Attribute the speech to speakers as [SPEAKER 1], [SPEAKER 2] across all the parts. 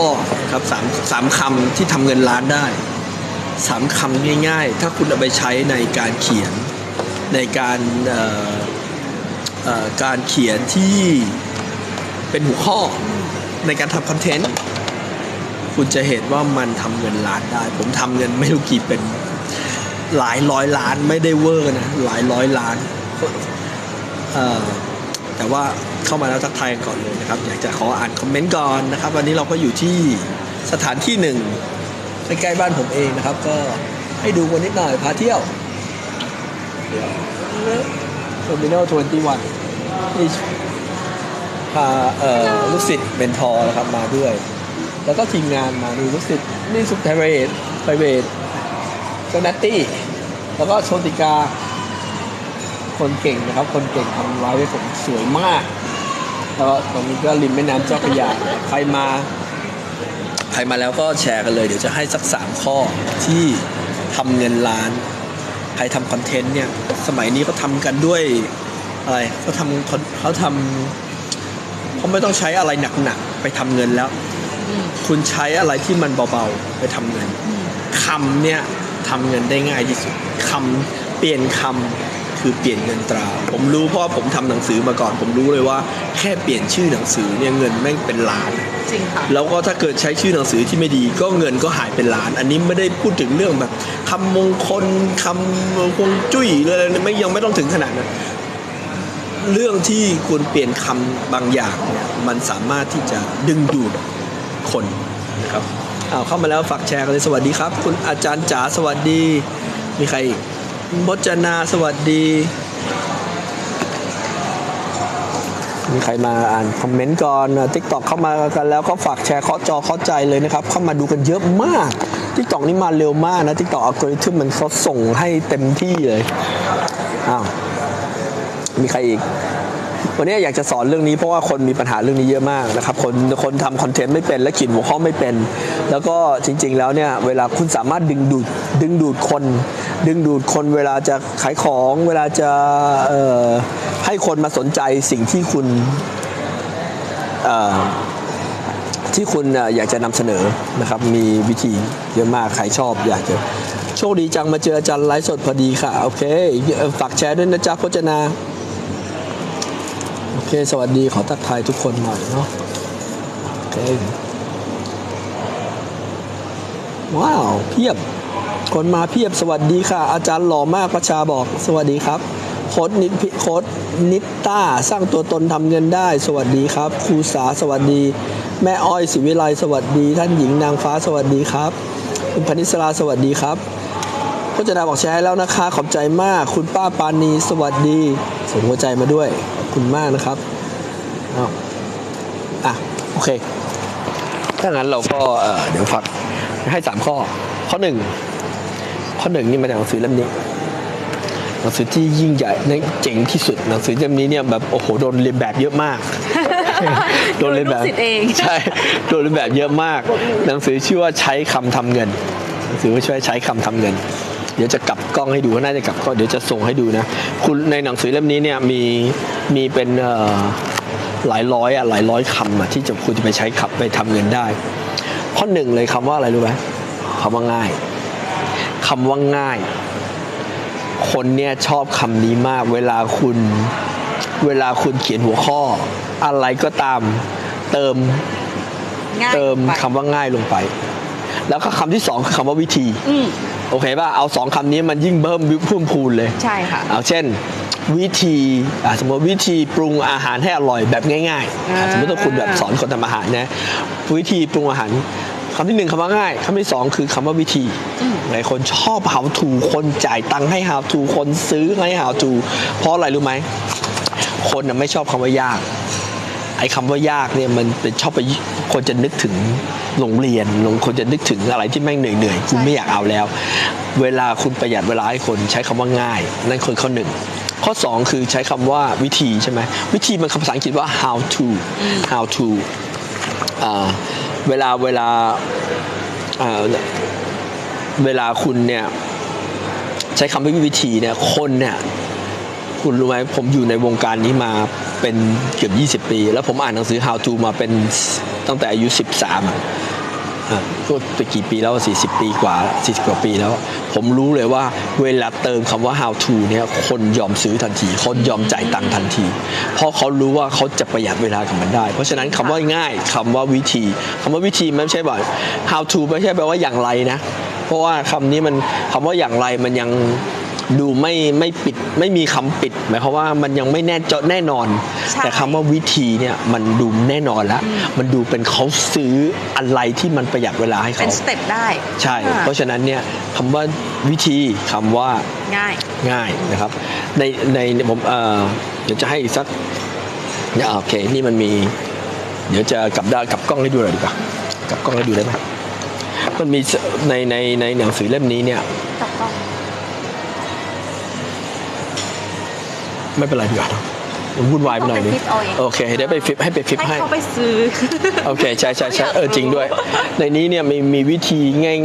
[SPEAKER 1] ข้อครับสามสามคำที่ทำเงินล้านได้สามคำง่ายๆ ถ้าคุณเอาไปใช้ในการเขียนในการการเขียนที่เป็นหัวข้อในการทำคอนเทนต์คุณจะเห็นว่ามันทำเงินล้านได้ ผมทำเงินไม่รู้กี่เป็นหลายร้อยล้านไม่ได้เวอร์นะหลายร้อยล้านเออ แต่ว่าเข้ามาแล้วทักทายก่อนเลยนะครับ อยากจะขออ่านคอมเมนต์ก่อนนะครับ วันนี้เราก็อยู่ที่สถานที่หนึ่งใกล้ๆบ้านผมเองนะครับ ก็ให้ดูกันนิดหน่อยพาเที่ยวเทอร์มินอล21นี่พาเอ่อลูกศิษย์เมนทอร์นะครับมาด้วย แล้วก็ทีมงานมาดูลูกศิษย์นี่สุดไพรเวทไพรเวทเจ้านัตตี้ แล้วก็โชติกา คนเก่งนะครับ คนเก่งทำลายไว้ผมสวยมาก แล้วตรงนี้ก็ริมแม่น้ำเจ้าพระยาใครมา ใครมาแล้วก็แชร์กันเลย เดี๋ยวจะให้สักสามข้อที่ทำเงินล้าน ใครทำคอนเทนต์เนี่ย สมัยนี้เขาทำกันด้วยอะไรเขาทำเขาทำเขาไม่ต้องใช้อะไรหนักๆไปทำเงินแล้ว คุณใช้อะไรที่มันเบาๆไปทำเงินคำเนี่ยทำเงินได้ง่ายที่สุดคำเปลี่ยนคำ คือเปลี่ยนเงินตรา ผมรู้เพราะว่าผมทำหนังสือมาก่อน ผมรู้เลยว่าแค่เปลี่ยนชื่อหนังสือเนี่ยเงินแม่งเป็นล้าน
[SPEAKER 2] จริงค่ะ
[SPEAKER 1] แล้วก็ถ้าเกิดใช้ชื่อหนังสือที่ไม่ดี ก็เงินก็หายเป็นล้าน อันนี้ไม่ได้พูดถึงเรื่องแบบคำมงคลคำคงจุ้ยเลยไม่ยังไม่ต้องถึงขนาดนั้นเรื่องที่คุณเปลี่ยนคำบางอย่างเนี่ยมันสามารถที่จะดึงดูดคนนะครับอ้าวเข้ามาแล้วฝากแชร์กันเลยสวัสดีครับ คุณอาจารย์จ๋าสวัสดีมีใครอีก พจนาสวัสดี มีใครมาอ่านคอมเมนต์ก่อนทิกตอกเข้ามากันแล้วก็ฝากแชร์เคาะจอเข้าใจเลยนะครับ เข้ามาดูกันเยอะมากทิกตอกนี่มาเร็วมากนะทิกตอกอัลกอริทึมมันเขาส่งให้เต็มที่เลยอ้าวมีใครอีกวันนี้อยากจะสอนเรื่องนี้เพราะว่าคนมีปัญหาเรื่องนี้เยอะมากนะครับคนคนทำคอนเทนต์ไม่เป็นและขียนหัวข้อไม่เป็น แล้วก็จริง ๆ แล้วเนี่ยเวลาคุณสามารถดึงดูดดึงดูดคน ดึงดูดคนเวลาจะขายของ เวลาจะให้คนมาสนใจสิ่งที่คุณที่คุณอยากจะนำเสนอนะครับ มีวิธีเยอะมากใครชอบอยากจะโชคดีจังมาเจออาจารย์ไลฟ์สดพอดีค่ะ โอเค ฝากแชร์ด้วยนะจ๊ะพจนา โอเค สวัสดีขอทักทายทุกคนหน่อยเนาะโอเค ว้าว เพียบ คนมาเพียบสวัสดีค่ะ อาจารย์หล่อมากประชาบอก สวัสดีครับโค้ดนิพิโค้ดนิตต้าสร้างตัวตนทำเงินได้ สวัสดีครับครูสาสวัสดี แม่อ้อยศิวิไลสวัสดี ท่านหญิงนางฟ้าสวัสดีครับ คุณพนิสราสวัสดีครับพจนาบอกแชร์แล้วนะคะ ขอบใจมาก คุณป้าปานีสวัสดีส่งหัวใจมาด้วยขอบคุณมากนะครับอ้าวอะโอเคถ้างั้นเราก็เเดี๋ยวฝากให้สามข้อข้อหนึ่ง ข้อหนึ่งนี่มาจากหนังสือเล่มนี้หนังสือที่ยิ่งใหญ่และเจ๋งที่สุดหนังสือเล่มนี้เนี่ยแบบโอ้โหโดนเรียนแบบเยอะมากโดนเรียนแบบ
[SPEAKER 2] โดนลูกศิษย์เอง
[SPEAKER 1] ใช่โดนเรียนแบบเยอะมาก หนังสือชื่อว่าใช้คำทำเงิน หนังสือว่าช่วยใช้คำทำเงิน เดี๋ยวจะกลับกล้องให้ดูน่าจะกลับก็เดี๋ยวจะส่งให้ดูนะคุณในหนังสือเล่มนี้เนี่ยมีมีเป็นเอ่อหลายร้อยอะหลายร้อยคำอะที่จะคุณจะไปใช้ขับไปทำเงินได้ ข้อหนึ่งเลยคำว่าอะไรรู้ไหมคำว่าง่าย คำว่าง่าย คนเนี่ยชอบคำนี้มาก เวลาคุณ เวลาคุณเขียนหัวข้อ อะไรก็ตามเติม
[SPEAKER 2] ง่าย
[SPEAKER 1] เติม
[SPEAKER 2] ไป
[SPEAKER 1] คำว่าง่ายลงไป แล้วก็คำที่สองคือคำว่าวิธี
[SPEAKER 2] อืม
[SPEAKER 1] โอเคป่ะเอาสองคำนี้มันยิ่งเพิ่มเพิ่มพูนเลย
[SPEAKER 2] ใช่ค่ะ
[SPEAKER 1] เอาเช่น วิธีอะสมมติวิธีปรุงอาหารให้อร่อยแบบง่ายๆอะ
[SPEAKER 2] อ่า
[SPEAKER 1] สมมติว่าคุณแบบสอนคนทำอาหารนะวิธีปรุงอาหาร คำที่หนึ่งคำว่าง่ายคำที่สองคือคำว่าวิธีหลายคนชอบ how to คนจ่ายตังค์ให้ how to คนซื้อให้ how to เพราะอะไรรู้ไหมคนน่ะไม่ชอบคำว่ายากไอ้คำว่ายากเนี่ยมันเป็นชอบไปคนจะนึกถึงโรงเรียนลงคนจะนึกถึงอะไรที่แม่งเหนื่อยๆคุณไม่อยากเอาแล้ว เวลาคุณประหยัดเวลาให้คนใช้คำว่าง่าย นั่นคือข้อหนึ่งข้อสองคือใช้คำว่าวิธีใช่ไหมวิธีมันคำภาษาอังกฤษว่า how to how to อ่า เวลาเวลาเวลาคุณเนี่ยใช้คำว่าวิธีเนี่ยคนเนี่ยคุณรู้ไหมผมอยู่ในวงการนี้มาเป็นเกือบ 20 ปี แล้วผมอ่านหนังสือ How to มาเป็นตั้งแต่อายุ 13 อะอะก็ไปกี่ปีแล้ว 40 ปีกว่า 40 กว่าปีแล้ว ผมรู้เลยว่าเวลาเติมคำว่า how to เนี่ยคนยอมซื้อทันทีเขายอมจ่ายตังค์ทันที เพราะเขารู้ว่าเขาจะประหยัดเวลากับมันได้ เพราะฉะนั้นคำว่าง่ายคำว่าวิธีคำว่าวิธีไม่ใช่แบบ how to ไม่ใช่แปลว่าอย่างไรนะ เพราะว่าคำนี้มันคำว่าอย่างไรมันยัง ดูไม่ไม่ปิดไม่มีคำปิด หมายความว่ามันยังไม่แน่เจาะแน่นอน
[SPEAKER 2] ใช่
[SPEAKER 1] แต่คำว่าวิธีเนี่ยมันดูแน่นอนแล้ว มันดูเป็นเขาซื้ออะไรที่มันประหยัดเวลาให้
[SPEAKER 2] เป็
[SPEAKER 1] เขา
[SPEAKER 2] นสเต็ปได้
[SPEAKER 1] ใช่
[SPEAKER 2] อ่า
[SPEAKER 1] เพราะฉะนั้นเนี่ยคำว่าวิธีคำว่า
[SPEAKER 2] ง่าย
[SPEAKER 1] ง่ายนะครับ ในในผมเอ่อเดี๋ยวจะให้อีกสักเนี่ยโอเคนี่มันมี เดี๋ยวจะกลับด้านกลับกล้องให้ดูหน่อยดีกว่ากลับกล้องให้ดูได้ไหมมันมีในในในหนังสือเล่มนี้เนี่ย
[SPEAKER 2] กับกล้อง
[SPEAKER 1] ไม่เป็นไรดีกว่าเนอะมันวุ่นวายไปหน่อยนึง
[SPEAKER 2] เอาไปฟิปเอาเอง
[SPEAKER 1] โอเคได้ไปฟิปให้ไปฟิป
[SPEAKER 2] ให้
[SPEAKER 1] ให้
[SPEAKER 2] เขาไปซื้อ
[SPEAKER 1] โอเคใช่ใช่ใช่เออจริงด้วย ในนี้เนี่ยมีมีวิธี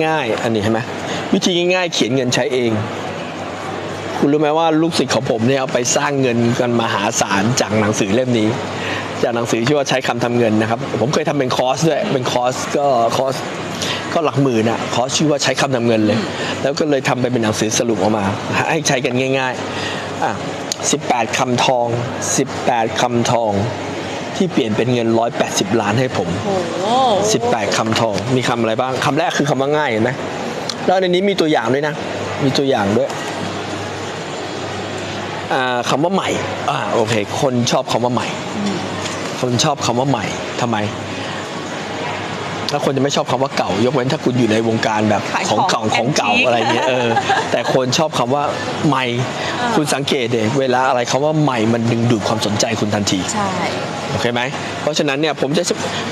[SPEAKER 1] ง่าย ๆ อันนี้เห็นไหมวิธีง่ายๆ เขียนเงินใช้เอง คุณรู้ไหมว่าลูกศิษย์ของผมเนี่ยเอาไปสร้างเงินกันมหาศาลจากหนังสือเล่มนี้ จากหนังสือชื่อว่าใช้คำทำเงินนะครับ ผมเคยทำเป็นคอร์สด้วยเป็นคอร์สก็คอร์สก็หลักหมื่นอะคอร์สชื่อว่าใช้คำทำเงินเลย แล้วก็เลยทำไปเป็นหนังสือสรุปออกมา ให้ใช้กันง่าย ๆอะ 18 คำทอง 18 คำทอง ที่เปลี่ยนเป็นเงิน 180 ล้านให้ผม
[SPEAKER 2] โอ้โห
[SPEAKER 1] 18 คำทอง มีคำอะไรบ้าง คำแรกคือคำว่าง่ายเห็นไหมแล้วในนี้มีตัวอย่างด้วยนะ มีตัวอย่างด้วยอ่าคำว่าใหม่ อ่า โอเค คนชอบคำว่าใหม่ คนชอบคำว่าใหม่ทำไม แล้วคนจะไม่ชอบคำว่าเก่า ยกเว้นถ้าคุณอยู่ในวงการแบบ
[SPEAKER 2] ขาย
[SPEAKER 1] ของ
[SPEAKER 2] ของ
[SPEAKER 1] เก่าของเก่า
[SPEAKER 2] antique
[SPEAKER 1] อะไรเงี้ยเออแต่คนชอบคำว่าใหม่ คุณสังเกตเดเวลาอะไรคำว่าใหม่มันดึงดูดความสนใจคุณทันที
[SPEAKER 2] ใช่
[SPEAKER 1] โอเคไหมเพราะฉะนั้นเนี่ยผมจะ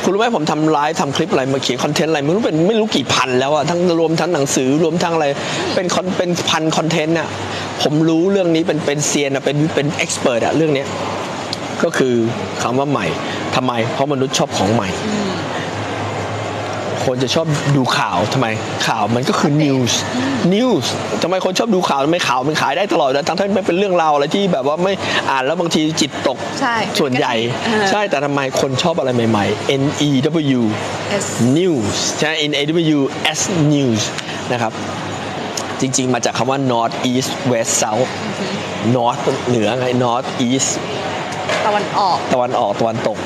[SPEAKER 1] คุณรู้ไหมผมทำไลฟ์ทำคลิปอะไรมาเขียนคอนเทนต์อะไรไม่รู้เป็นไม่รู้กี่พันแล้วอะทั้งรวมทั้งหนังสือรวมทั้งอะไรเป็นคอนเป็นพันคอนเทนต์อะผมรู้เรื่องนี้เป็นเป็นเซียนอะเป็นเป็นเอ็กซ์เพรสอะเรื่องเนี้ยก็คือคำว่าใหม่ทำไม เพราะมนุษย์ชอบของใหม่ คนจะชอบดูข่าวทำไม ข่าวมันก็คือ news news ทำไมคนชอบดูข่าวทำไมข่าวมันขายได้ตลอดนะทั้งที่ไม่เป็นเรื่องราวอะไรที่แบบว่าไม่อ่านแล้วบางทีจิตตก
[SPEAKER 2] ใช่
[SPEAKER 1] ส่วนใหญ่
[SPEAKER 2] เออ
[SPEAKER 1] ใช่แต่ทำไมคนชอบอะไรใหม่ๆ N E W
[SPEAKER 2] S
[SPEAKER 1] news ใช่ N A W S news นะครับจริงๆ มาจากคำว่า north east west south north เหนือไง north east
[SPEAKER 2] ตะวันออก
[SPEAKER 1] ตะวันออก ตะวันตก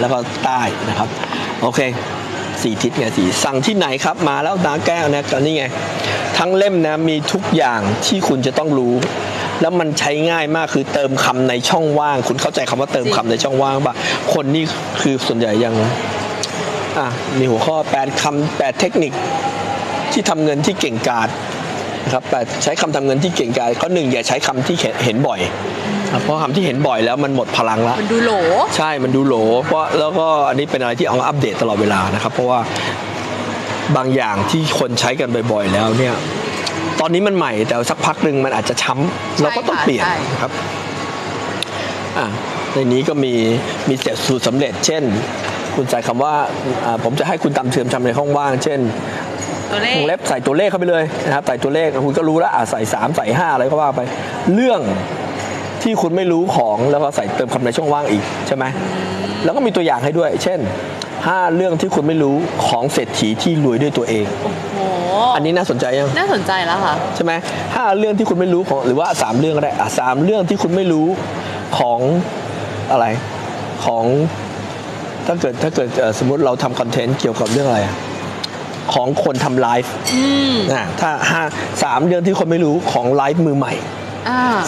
[SPEAKER 1] แล้วก็ใต้นะครับ โอเค สี่ทิศไงสี่สั่งที่ไหนครับมาแล้วนาแก้วนะก็นี่ไง ทั้งเล่มนะมีทุกอย่างที่คุณจะต้องรู้ แล้วมันใช้ง่ายมากคือเติมคำในช่องว่าง คุณเข้าใจคำว่าเติมคำในช่องว่างป่ะคนนี่คือส่วนใหญ่ยังอะมีหัวข้อ 8คำ8เทคนิคที่ทำเงินที่เก่งกาจนะครับแปดใช้คำทำเงินที่เก่งกาจข้อหนึ่งอย่าใช้คำที่เห็นบ่อยอะ เพราะคำที่เห็นบ่อยแล้วมันหมดพลังแล้ว
[SPEAKER 2] มันดูโหล
[SPEAKER 1] ใช่มันดูโหล เพราะแล้วก็อันนี้เป็นอะไรที่เอามาอัปเดตตลอดเวลานะครับ เพราะว่าบางอย่างที่คนใช้กันบ่อยๆแล้วเนี่ย ตอนนี้มันใหม่แต่สักพักหนึ่งมันอาจจะช้ำเราก็ต้องเปลี่ยน
[SPEAKER 2] ใช่
[SPEAKER 1] นะครับอะในนี้ก็มีมีเสร็จสูตรสำเร็จ เช่น คุณใส่คำว่าอ่าผมจะให้คุณตำเทียมทำในห้องว่าง เช่น
[SPEAKER 2] ตัวเลข
[SPEAKER 1] วงเล็บใส่ตัวเลขเข้าไปเลยนะครับใส่ตัวเลขคุณก็รู้แล้วอะใส่สามใส่ห้าอะไรก็ว่าไป เรื่อง ที่คุณไม่รู้ของแล้วก็ใส่เติมคำในช่องว่างอีกใช่ไหมแล้วก็มีตัวอย่างให้ด้วย เช่นห้าเรื่องที่คุณไม่รู้ของเศรษฐีที่รวยด้วยตัวเอง
[SPEAKER 2] โอ้โห
[SPEAKER 1] อันนี้น่าสนใจยัง
[SPEAKER 2] น่าสนใจแล้วค่ะ
[SPEAKER 1] ใช่ไหมห้าเรื่องที่คุณไม่รู้ของหรือว่าสามเรื่องก็ได้อะสามเรื่องที่คุณไม่รู้ของอะไรของถ้าเกิดถ้าเกิดเอ่อสมมติเราทำคอนเทนต์เกี่ยวกับเรื่องอะไรอะของคนทำไลฟ์
[SPEAKER 2] อืม
[SPEAKER 1] นะถ้าห้าสามเรื่องที่คนไม่รู้ของไลฟ์มือใหม่
[SPEAKER 2] อ่า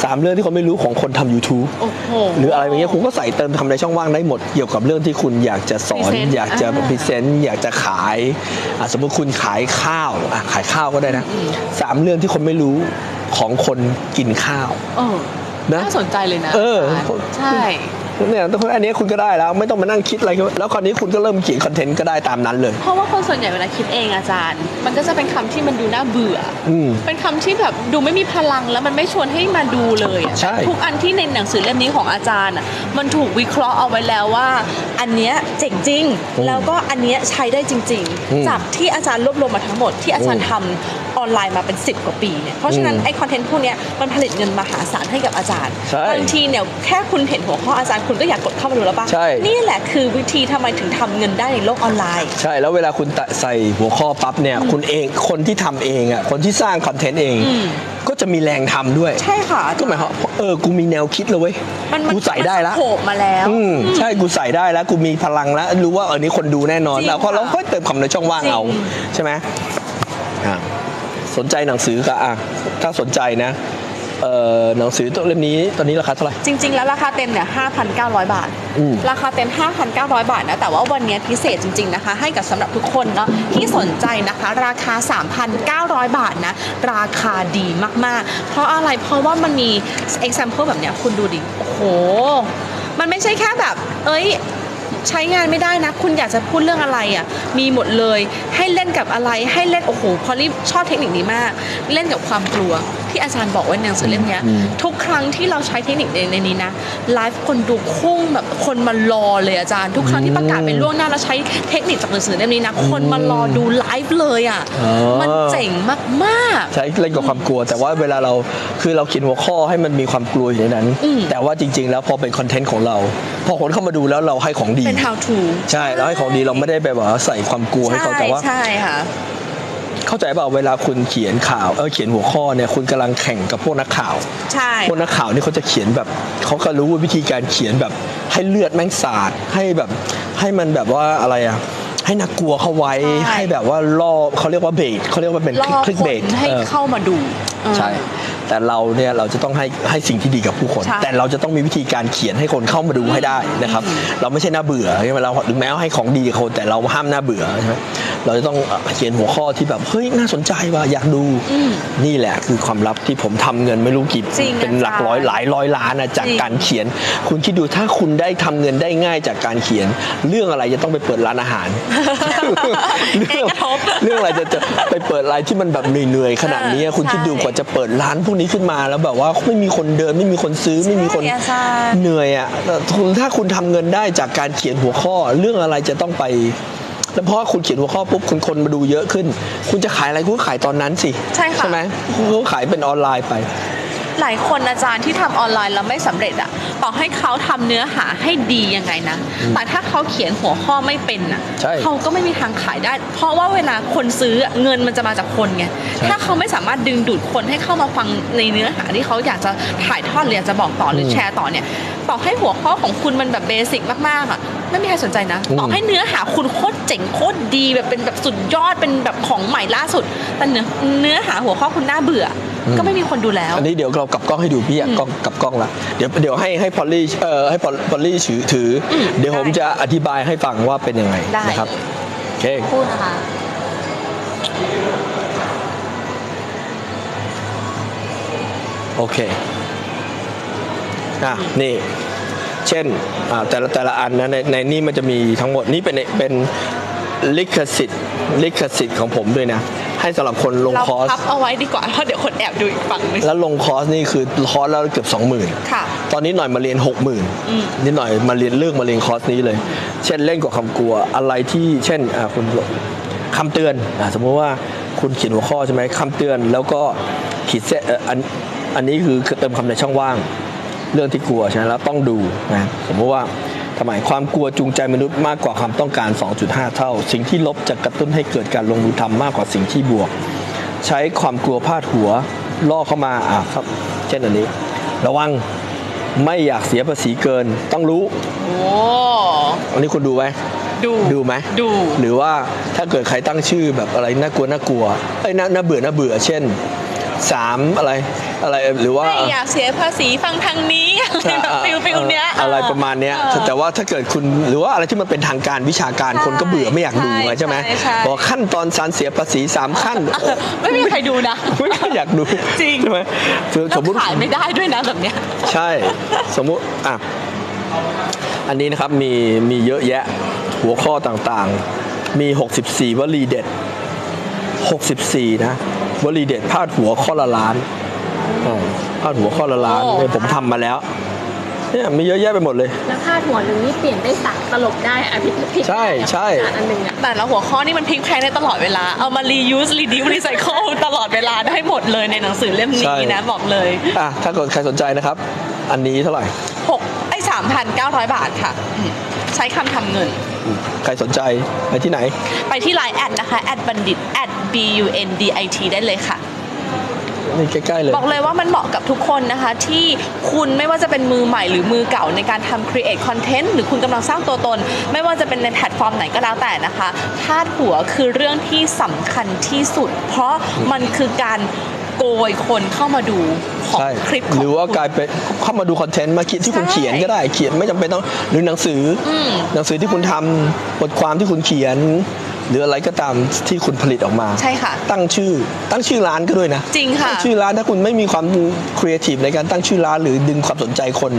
[SPEAKER 1] สามเรื่องที่คนไม่รู้ของคนทำ YouTube
[SPEAKER 2] โอ้โห
[SPEAKER 1] หรืออะไรอย่างเงี้ยคุณก็ใส่เติมทำในช่องว่างได้หมดเกี่ยวกับเรื่องที่คุณอยากจะสอน
[SPEAKER 2] Present
[SPEAKER 1] อยากจะ
[SPEAKER 2] อ่า
[SPEAKER 1] พรีเซนต์อยากจะขายอะสมมติคุณขายข้าวอะขายข้าวก็ได้นะสามเรื่องที่คนไม่รู้ของคนกินข้าว
[SPEAKER 2] เออ
[SPEAKER 1] นะ
[SPEAKER 2] น่าสนใจเลยนะ
[SPEAKER 1] เออ
[SPEAKER 2] ใช่
[SPEAKER 1] เนี่ยอันนี้คุณก็ได้แล้ว ไม่ต้องมานั่งคิดอะไรแล้วคราวนี้คุณก็เริ่มเขียนคอนเทนต์ก็ได้ตามนั้นเลย
[SPEAKER 2] เพราะว่าคนส่วนใหญ่เวลาคิดเองอาจารย์ มันก็จะเป็นคำที่มันดูน่าเบื่ออ
[SPEAKER 1] อืม
[SPEAKER 2] เป็นคำที่แบบดูไม่มีพลังแล้วมันไม่ชวนให้มาดูเลยอะ
[SPEAKER 1] ใช่
[SPEAKER 2] ทุกอันที่ในหนังสือเล่มนี้ของอาจารย์อะมันถูกวิเคราะห์เอาไว้แล้วว่า อันเนี้ยเจ๋งจริง แล้วก็อันเนี้ยใช้ได้จริง
[SPEAKER 1] อืม
[SPEAKER 2] ๆจากที่อาจารย์รวบรวมมาทั้งหมดที่อาจารย์ทำ ออนไลน์มาเป็น 10 กว่าปีเนี่ยเพราะฉะนั้น
[SPEAKER 1] อืม
[SPEAKER 2] ไอคอนเทนต์พวกเนี้ยมันผลิตเงินมหาศาลให้กับอาจารย์
[SPEAKER 1] ใช่
[SPEAKER 2] บางทีเนี่ยแค่คุณเห็นหัวข้ออาจารย์คุณก็อยากกดเข้ามาดูแล้วปะ
[SPEAKER 1] ใช่
[SPEAKER 2] นี่แหละคือวิธีทำไมถึงทำเงินได้ในโลกออนไลน์
[SPEAKER 1] ใช่แล้วเวลาคุณตะใส่หัวข้อปั๊บเนี่ยคุณเองคนที่ทำเองอะคนที่สร้างคอนเทนต์เอง
[SPEAKER 2] อืม
[SPEAKER 1] ก็จะมีแรงทำด้วย
[SPEAKER 2] ใช่ค่ะ
[SPEAKER 1] ก็หมายความเออกูมีแนวคิดเลยเว้ย
[SPEAKER 2] มันมัน
[SPEAKER 1] กูใส่ได้แล้ว
[SPEAKER 2] มันโผล่มาแล้ว
[SPEAKER 1] อืมใช่กูใส่ได้แล้วกูมีพลังแล้วรู้ว่าเออนี้คนดูแน่นอน
[SPEAKER 2] จริง
[SPEAKER 1] แล้วก็เรา
[SPEAKER 2] ค่ะ
[SPEAKER 1] ค่อยเติมคำในช่องว่าง
[SPEAKER 2] จริง
[SPEAKER 1] เอาใช่ไหมอะ สนใจหนังสือก็อะถ้าสนใจนะเออหนังสือตัวเล่มนี้ตอนนี้ราคาเท่าไหร่
[SPEAKER 2] จริง ๆ แล้วราคาเต็มเนี่ย5,900 บาท
[SPEAKER 1] อืม
[SPEAKER 2] ราคาเต็ม 5,900 บาทนะแต่ว่าวันนี้พิเศษจริง ๆ นะคะ ให้กับสำหรับทุกคนเนาะที่สนใจนะคะ ราคา 3,900 บาทนะ ราคาดีมากๆ เพราะอะไรเพราะว่ามันมี example แบบเนี้ยคุณดูดิ โอ้โหมันไม่ใช่แค่แบบ เอ้ย ใช้งานไม่ได้นะ คุณอยากจะพูดเรื่องอะไรอะมีหมดเลยให้เล่นกับอะไรให้เล่นโอ้โหพอลี่ชอบเทคนิคนี้มาก เล่นกับความกลัว ที่อาจารย์บอกไว้ในหนังสือเล่มเนี้ย
[SPEAKER 1] อืม
[SPEAKER 2] ทุกครั้งที่เราใช้เทคนิคในในนี้นะไลฟ์คนดูพุ่งแบบคนมารอเลยอาจารย์ ทุกครั้งที่ประกาศเป็นล่วงหน้าแล้วใช้เทคนิคจากหนังสือเล่มนี้นะคนมารอดูไลฟ์เลยอะ
[SPEAKER 1] อ๋อ
[SPEAKER 2] มันเจ๋งมาก
[SPEAKER 1] ใช้เล่นกับความกลัว แต่ว่าเวลาเราคือเราเขียนหัวข้อให้มันมีความกลัวอยู่ในนั้น
[SPEAKER 2] อืม
[SPEAKER 1] แต่ว่าจริง ๆ แล้วพอเป็นคอนเทนต์ของเรา พอคนเข้ามาดูแล้วเราให้ของดี
[SPEAKER 2] ๆเป็น how to
[SPEAKER 1] ใช่แล้วให้ของดีเราไม่ได้แบบว่าใส่ความกลัวให้เขาแต่ว่า
[SPEAKER 2] ใช่ค่ะ
[SPEAKER 1] เข้าใจเปล่าเวลาคุณเขียนข่าวเออเขียนหัวข้อเนี่ยคุณกำลังแข่งกับพวกนักข่าว
[SPEAKER 2] ใช่
[SPEAKER 1] พวกนักข่าวนี่เขาจะเขียนแบบเขาก็รู้วิธีการเขียนแบบให้เลือดแม่งสาดให้แบบให้มันแบบว่าอะไรอะให้นักกลัวเขาไว้
[SPEAKER 2] ใช่
[SPEAKER 1] ให้แบบว่าล่อเขาเรียกว่าเบสเขาเรียกว่าเป็น
[SPEAKER 2] ล่อ
[SPEAKER 1] คลิก
[SPEAKER 2] ค
[SPEAKER 1] เบ
[SPEAKER 2] น
[SPEAKER 1] ส
[SPEAKER 2] ให้เข้ามาดูเออ
[SPEAKER 1] ใช่ แต่เราเนี่ยเราจะต้องให้ให้สิ่งที่ดีกับผู้คน
[SPEAKER 2] ใช่
[SPEAKER 1] แต่เราจะต้องมีวิธีการเขียนให้คนเข้ามาดูให้ได้นะครับ เราไม่ใช่น่าเบื่อใช่ไหมเราถึงแม้ว่าให้ของดีกับคนแต่เราห้ามน่าเบื่อใช่ไหมเราจะต้องเขียนหัวข้อที่แบบเฮ้ยน่าสนใจว่ะอยากดู
[SPEAKER 2] อืม
[SPEAKER 1] นี่แหละคือความลับที่ผมทำเงินไม่รู้กี่
[SPEAKER 2] จริง
[SPEAKER 1] เป็นหลักร้อย
[SPEAKER 2] อาจารย์
[SPEAKER 1] หลายร้อยล้านนะจาก
[SPEAKER 2] จริง
[SPEAKER 1] การเขียน คุณคิดดูถ้าคุณได้ทำเงินได้ง่ายจากการเขียน เรื่องอะไรจะต้องไปเปิดร้านอาหาร เรื่อง
[SPEAKER 2] เอกภพ
[SPEAKER 1] เรื่องอะไรจะจะไปเปิดอะไรที่มันแบบเหนื่อยๆขนาดนี้
[SPEAKER 2] เออ
[SPEAKER 1] คุณคิดดู
[SPEAKER 2] ใช่
[SPEAKER 1] กว่าจะเปิดร้านพวกนี้ขึ้นมาแล้วแบบว่าไม่มีคนเดินไม่มีคนซื้อไม่มีคน
[SPEAKER 2] ใช่อาจารย์
[SPEAKER 1] เหนื่อยอะแต่ถ้าคุณทำเงินได้จากการเขียนหัวข้อเรื่องอะไรจะต้องไปแล้วเพราะว่าคุณเขียนหัวข้อปุ๊บคนคนมาดูเยอะขึ้น คุณจะขายอะไรคุณก็ขายตอนนั้นสิ
[SPEAKER 2] ใช่ค่ะ
[SPEAKER 1] ใช่ไหมคุณก็ขายเป็นออนไลน์ไป
[SPEAKER 2] หลายคนอาจารย์ที่ทำออนไลน์แล้วไม่สำเร็จอะต่อให้เขาทำเนื้อหาให้ดียังไงนะ แต่ถ้าเขาเขียนหัวข้อไม่เป็นอะ
[SPEAKER 1] ใช่
[SPEAKER 2] เขาก็ไม่มีทางขายได้ เพราะว่าเวลาคนซื้ออะเงินมันจะมาจากคนไง
[SPEAKER 1] ใช่
[SPEAKER 2] ถ้าเขาไม่สามารถดึงดูดคนให้เข้ามาฟังในเนื้อหาที่เขาอยากจะถ่ายทอดหรืออยากจะบอกต่อหรืออ
[SPEAKER 1] ม
[SPEAKER 2] แชร์ต่อเนี่ยต่อให้หัวข้อของคุณมันแบบเบสิกมากๆอะไม่มีใครสนใจนะ
[SPEAKER 1] อืม
[SPEAKER 2] ต่อให้เนื้อหาคุณโคตรเจ๋งโคตรดีแบบเป็นแบบสุดยอดเป็นแบบของใหม่ล่าสุด แต่เนื้อเนื้อหาหัวข้อคุณน่าเบื่ออ ก็ไม่มีคนดูแล้ว
[SPEAKER 1] อันนี้เดี๋ยวเรากลับกล้องให้ดูพี่อยากกล้องกลับกล้องละเดี๋ยวเดี๋ยวให้ให้พอลลี่เอ่อให้พอลพอลลี่ถือถืออ
[SPEAKER 2] ม
[SPEAKER 1] เดี๋ยวผม
[SPEAKER 2] ได้
[SPEAKER 1] จะอธิบายให้ฟังว่าเป็นยังไง
[SPEAKER 2] ได้
[SPEAKER 1] นะครับโอเค
[SPEAKER 2] พูดนะคะ
[SPEAKER 1] โอเคอะนี่เช่นอ่าแต่ละแต่ละอันนะในในนี่มันจะมีทั้งหมดนี่เป็นเป็นลิขสิทธิ์ลิขสิทธิ์ของผมด้วยนะ ให้สำหรับคนลง
[SPEAKER 2] เรา
[SPEAKER 1] คอร์ส
[SPEAKER 2] พับเอาไว้ดีกว่าเพราะเดี๋ยวคนแอบดูอีกฝั่งหนึง
[SPEAKER 1] แล้วลงคอร์สนี่คือคอร์สแล้วเกือบสองหมื่น
[SPEAKER 2] ค่ะ
[SPEAKER 1] ตอนนี้หน่อยมาเรียน6 0,000
[SPEAKER 2] อืม
[SPEAKER 1] นิดหน่อยมาเรียนเลือกมาเรียนคอร์สนี้เลย เช่นเล่นกับคำกลัวอะไรที่เช่นอ่าคุณคำเตือนอ่าสมมติว่าคุณเขียนหัวข้อใช่ไหมคำเตือนแล้วก็ขีดเส้นเอ่ออันอันนี้คือเติมคำในช่องว่าง เรื่องที่กลัวใช่ไหมแล้วต้องดูนะสมมติว่า ทำไมความกลัวจูงใจมนุษย์มากกว่าความต้องการ 2.5 เท่า สิ่งที่ลบจะกระตุ้นให้เกิดการลงมือทำมากกว่าสิ่งที่บวก ใช้ความกลัวพาดหัวล่อเข้ามาอะครับ เช่นอันนี้ ระวังไม่อยากเสียภาษีเกิน ต้องรู้
[SPEAKER 2] โอ้
[SPEAKER 1] อันนี้คุณดูไหม
[SPEAKER 2] ดู
[SPEAKER 1] ดูไหม
[SPEAKER 2] ดู
[SPEAKER 1] หรือว่าถ้าเกิดใครตั้งชื่อแบบอะไรน่ากลัวน่ากลัวเอ้ยน่าน่าเบื่อน่าเบื่อ เช่นสามอะไรอะไรหรือว่า
[SPEAKER 2] ไม่อยากเสียภาษีฟังทางนี้ อะไรแบบฟิลฟิลเนี้ย
[SPEAKER 1] เอออะไรประมาณเนี้ย
[SPEAKER 2] เออ
[SPEAKER 1] แต่ว่าถ้าเกิดคุณหรือว่าอะไรที่มันเป็นทางการวิชาการ
[SPEAKER 2] ใช่
[SPEAKER 1] คนก็เบื่อไม่อยากดู
[SPEAKER 2] ใช่
[SPEAKER 1] ไงใช่ไหม
[SPEAKER 2] ใช่ใช่
[SPEAKER 1] บอกขั้นตอนการเสียภาษีสามขั้น
[SPEAKER 2] ไม่มีใครดูนะ
[SPEAKER 1] ไม่ค่อยอยากดู
[SPEAKER 2] จริง
[SPEAKER 1] ใช่ไหมคือ
[SPEAKER 2] แล้
[SPEAKER 1] ส
[SPEAKER 2] ว
[SPEAKER 1] มมติ
[SPEAKER 2] ขายไม่ได้ด้วยนะแบบเนี้ย
[SPEAKER 1] ใช่สมมุติอะอันนี้นะครับมีมีเยอะแยะหัวข้อต่างๆ มี 64วลีเด็ด 64 นะวลีเด็ดพาดหัวข้อละล้านอ่าพาดหัวข้อละล้าน
[SPEAKER 2] โอ้
[SPEAKER 1] เนี่ยผมทำมาแล้วเนี่ยมีเยอะแยะไปหมดเลย
[SPEAKER 3] แล้วพาดหัวหนึ่งนี่เปลี่ยนได้สักตลกได้อะผิดผิด
[SPEAKER 1] ใช่ใช่
[SPEAKER 3] อะอันหนึ่งอะ
[SPEAKER 2] แต่ละหัวข้อนี่มันพลิกแพลงได้ตลอดเวลา เอามา reuse reduce recycle ตลอดเวลาได้หมดเลยในหนังสือเล่ม
[SPEAKER 1] ใช่
[SPEAKER 2] นี้นะบอกเลย
[SPEAKER 1] อะถ้าเกิดใครสนใจนะครับ อันนี้เท่าไหร่
[SPEAKER 2] หกไอ้สาม3,900บาทค่ะอืมใช้คำทำเงิน
[SPEAKER 1] ใครสนใจไปที่ไหน
[SPEAKER 2] ไปที่ Line แอดนะคะแอดบัณฑิต at b u n d i t ได้เลยค่ะ
[SPEAKER 1] นี่ใกล้ๆเลย
[SPEAKER 2] บอกเลยว่ามันเหมาะกับทุกคนนะคะ ที่คุณไม่ว่าจะเป็นมือใหม่หรือมือเก่าในการทำ create content หรือคุณกำลังสร้างตัวตน ไม่ว่าจะเป็นในแพลตฟอร์มไหนก็แล้วแต่นะคะพาดหัวคือเรื่องที่สำคัญที่สุด เพราะมันคือการโกยคนเข้ามาดูของ
[SPEAKER 1] ใช่
[SPEAKER 2] คลิปของ
[SPEAKER 1] หรือว่า
[SPEAKER 2] คุณ
[SPEAKER 1] กลายเป็นเข้ามาดูคอนเทนต์มาเขียนที่คุณ
[SPEAKER 2] ใช่
[SPEAKER 1] เขียนก็ได้เขียนไม่จำเป็นต้องหรือหนังสืออ
[SPEAKER 2] ม
[SPEAKER 1] หนังสือที่คุณทำบทความที่คุณเขียน หรืออะไรก็ตามที่คุณผลิตออกมา
[SPEAKER 2] ใช่ค่ะ
[SPEAKER 1] ตั้งชื่อตั้งชื่อร้านก็ด้วยนะ
[SPEAKER 2] จริงค่ะ
[SPEAKER 1] ตั้งชื่อร้านถ้าคุณไม่มีความครีเอทีฟในการตั้งชื่อร้านหรือดึงความสนใจคน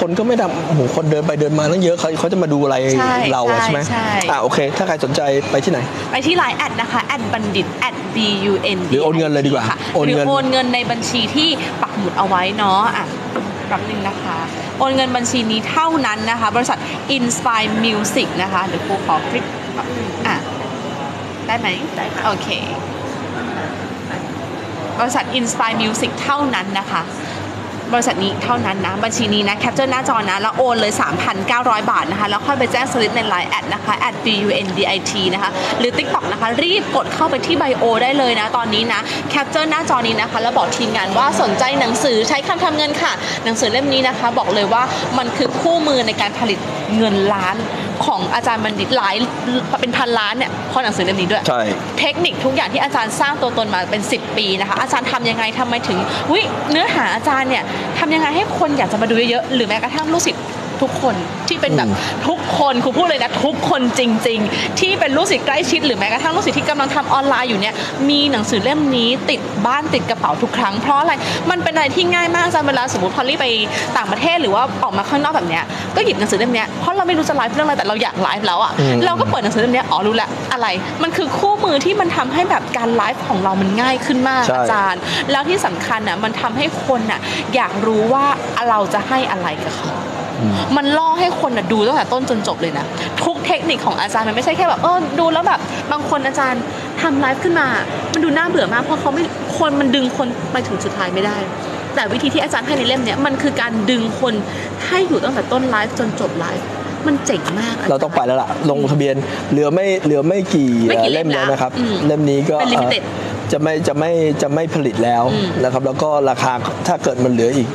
[SPEAKER 1] คนก็ไม่ทำโอ้โหคนเดินไปเดินมาตั้งเยอะเขาเขาจะมาดูอะไร
[SPEAKER 2] ใช่
[SPEAKER 1] เราอะ
[SPEAKER 2] ใช่
[SPEAKER 1] ใช่ไหม
[SPEAKER 2] ใช่
[SPEAKER 1] อ่าโอเค ถ้าใครสนใจไปที่ไหน
[SPEAKER 2] ไปที่ Line แอดนะคะแอดบัณฑิต at b u n
[SPEAKER 1] หรือโอนเงินเลยดีกว่า
[SPEAKER 2] ค่ะ
[SPEAKER 1] โอน
[SPEAKER 2] หรือ
[SPEAKER 1] เงิน
[SPEAKER 2] โอนเงินในบัญชีที่ปักหมุดเอาไว้เนาะอะแป๊บนึงนะคะ โอนเงินบัญชีนี้เท่านั้นนะคะ บริษัท Inspire Music นะคะเดี๋ยวครูขอคลิกแป๊บนึงอะ ได้ไหม
[SPEAKER 3] ได้ค่ะ
[SPEAKER 2] โอเค บริษัท Inspire Music เท่านั้นนะคะ บริษัทนี้เท่านั้นนะ บัญชีนี้นะ แคปเจอร์หน้าจอนะ แล้วโอนเลย 3,900 บาทนะคะ แล้วค่อยไปแจ้งสลิปใน Line แอดนะคะ at bundit นะคะ หรือ TikTok นะคะ รีบกดเข้าไปที่ไบโอได้เลยนะ ตอนนี้นะ แคปเจอร์หน้าจอนี้นะคะ แล้วบอกทีมงานว่าสนใจหนังสือใช้คำทำเงินค่ะ หนังสือเล่มนี้นะคะ บอกเลยว่ามันคือคู่มือในการผลิตเงินล้าน ของอาจารย์บัณฑิตหลายเป็นพันล้านเนี่ยเพราะหนังสือเล่มนี้ด้วย
[SPEAKER 1] ใช่
[SPEAKER 2] เทคนิคทุกอย่างที่อาจารย์สร้างตัวตนมาเป็น 10 ปีนะคะ อาจารย์ทำยังไงทำไมถึงวิเนื้อหาอาจารย์เนี่ยทำยังไงให้คนอยากจะมาดูเยอะๆหรือแม้กระทั่งลูกศิษย์ ทุกคนที่เป็นแบบ
[SPEAKER 1] อืม
[SPEAKER 2] ทุกคนครูพูดเลยนะทุกคนจริง ๆ ที่เป็นลูกศิษย์ใกล้ชิดหรือแม้กระทั่งลูกศิษย์ที่กำลังทำออนไลน์อยู่เนี่ยมีหนังสือเล่มนี้ติดบ้านติดกระเป๋าทุกครั้งเพราะอะไรมันเป็นอะไรที่ง่ายมากอาจารย์เวลาสมมติพอลลี่ไปต่างประเทศหรือว่าออกมาข้างนอกแบบเนี้ยก็หยิบหนังสือเล่มเนี้ยเพราะเราไม่รู้จะไลฟ์เรื่องอะไรแต่เราอยากไลฟ์แล้วอะ
[SPEAKER 1] อืม
[SPEAKER 2] เราก็เปิดหนังสือเล่มเนี้ยอ๋อรู้แล้วอะไร มันคือคู่มือที่มันทำให้แบบการไลฟ์ของเรามันง่ายขึ้นมาก
[SPEAKER 1] ใช่
[SPEAKER 2] อาจารย์ แล้วที่สำคัญอะมันทำให้คนอะอยากรู้ว่าเราจะให้อะไรกับเขา มันล่อให้คนอะดูตั้งแต่ต้นจนจบเลยนะทุกเทคนิคของอาจารย์มันไม่ใช่แค่แบบเออดูแล้วแบบบางคนอาจารย์ทำไลฟ์ขึ้นมา มันดูน่าเบื่อมากเพราะเขาไม่คนมันดึงคนไปถึงสุดท้ายไม่ได้ แต่วิธีที่อาจารย์ให้ในเล่มเนี้ยมันคือการดึงคนให้อยู่ตั้งแต่ต้นไลฟ์จนจบไลฟ์มันเจ๋งมากจย์
[SPEAKER 1] เราต้องไปแล้วล่ะ ลงทะเบียนเหลือไม่เหลือไม่กี่
[SPEAKER 2] ไม่กี่เล่
[SPEAKER 1] เล่
[SPEAKER 2] ม
[SPEAKER 1] มแล้วนะครับ
[SPEAKER 2] อืม
[SPEAKER 1] เล่มนี้ก็
[SPEAKER 2] เป็น limited
[SPEAKER 1] เอ่อจะไม่จะไม่จะไม่ผลิตแล้ว
[SPEAKER 2] อืม
[SPEAKER 1] นะครับ แล้วก็ราคาถ้าเกิดมันเหลืออีก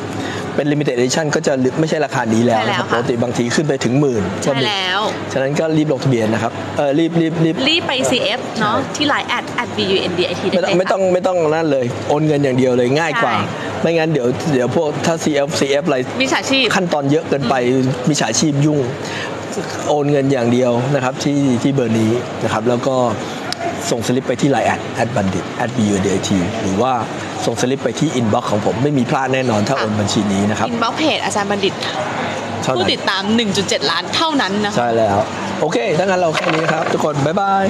[SPEAKER 1] เป็น limited edition ก็จะไม่ใช่ราคานี้แล้ว
[SPEAKER 2] ใช่แล้ว
[SPEAKER 1] นะครับ
[SPEAKER 2] ค่ะ
[SPEAKER 1] ปกติบางทีขึ้นไปถึงหมื่นก็
[SPEAKER 2] ใช่
[SPEAKER 1] มี
[SPEAKER 2] แล้ว
[SPEAKER 1] ฉะนั้นก็รีบลงทะเบียนนะครับเออรีบรีบรีบ
[SPEAKER 2] รีบไป CF เนาะที่ Line at at b u n d i t ได้
[SPEAKER 1] ไม่ต้อง
[SPEAKER 2] เลย
[SPEAKER 1] ไม่ต้อง
[SPEAKER 2] ค่ะ
[SPEAKER 1] ไม่ต้องนั่นเลย โอนเงินอย่างเดียวเลยง่ายกว่า
[SPEAKER 2] ใช่
[SPEAKER 1] ไม่งั้นเดี๋ยวเดี๋ยวพวกถ้า CF CF อะไร
[SPEAKER 2] มิจฉาชีพ
[SPEAKER 1] ขั้นตอนเยอะเกินไปมิจฉาชีพยุ่งโอนเงินอย่างเดียวนะครับที่ที่เบอร์นี้นะครับแล้วก็ ส่งสลิปไปที่ Line แอดแอดบัณฑิตแอดบียูดีทีหรือว่าส่งสลิปไปที่อินบ็อกซ์ของผมไม่มีพลาดแน่นอนถ้า
[SPEAKER 2] ค่ะ
[SPEAKER 1] โอนบัญชีนี้นะครับ
[SPEAKER 2] อินบ็อกเพจอาจารย์บัณฑิต
[SPEAKER 1] เท่า
[SPEAKER 2] ผู้
[SPEAKER 1] นั้น
[SPEAKER 2] ติดตาม 1.7 ล้านเท่านั้นนะคะ
[SPEAKER 1] ใช่แล้ว โอเคถ้างั้นเราแค่นี้นะครับ ทุกคน บ๊ายบาย